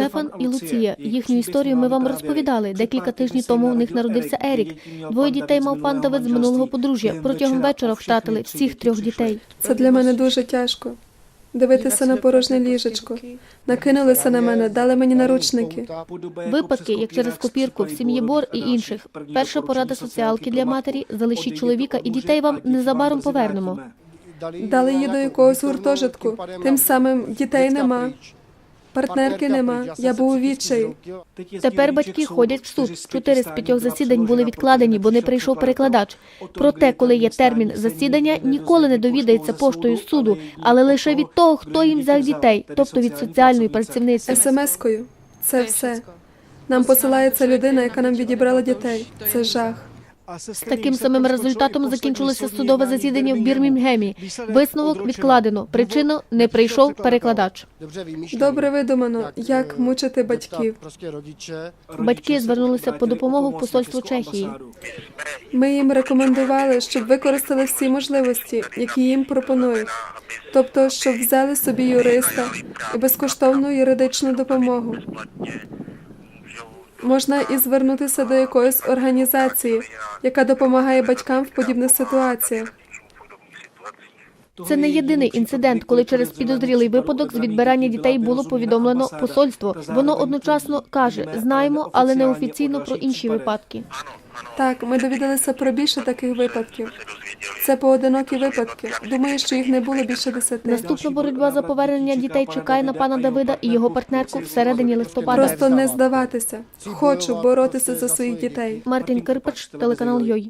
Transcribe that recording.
Штефан і Луція. Їхню історію ми вам розповідали. Декілька тижнів тому у них народився Ерік. Двоє дітей мав пан Давид з минулого подружжя. Протягом вечора втратили всіх трьох дітей. Це для мене дуже тяжко. Дивитися на порожнє ліжечко. Накинулися на мене, дали мені наручники. Випадки, як через копірку в сім'ї Бор і інших. Перша порада соціалки для матері залишіть чоловіка і дітей вам незабаром повернемо. Дали її до якогось гуртожитку. Тим самим дітей нема, партнерки нема. Я був у відчаї. Тепер батьки ходять в суд. Чотири з п'ятьох засідань були відкладені, бо не прийшов перекладач. Проте, коли є термін засідання, ніколи не довідається поштою суду, але лише від того, хто їм взяв дітей, тобто від соціальної працівниці. СМС-кою. Це все. Нам посилається людина, яка нам відібрала дітей. Це жах. З таким самим результатом закінчилося судове засідання в Бірмінгемі. Висновок відкладено. Причину не прийшов перекладач. Добре видумано, як мучити батьків. Батьки звернулися по допомогу в посольство Чехії. Ми їм рекомендували, щоб використали всі можливості, які їм пропонують. Тобто, щоб взяли собі юриста і безкоштовну юридичну допомогу. Можна і звернутися до якоїсь організації, яка допомагає батькам в подібних ситуаціях. Це не єдиний інцидент, коли через підозрілий випадок з відбирання дітей було повідомлено посольство. Воно одночасно каже: знаємо, але неофіційно про інші випадки. Так, ми довідалися про більше таких випадків. Це поодинокі випадки. Думаю, що їх не було більше десяти. Наступна боротьба за повернення дітей чекає на пана Давида і його партнерку всередині листопада. Просто не здаватися. Хочу боротися за своїх дітей. Мартін Кирпач, телеканал Йой.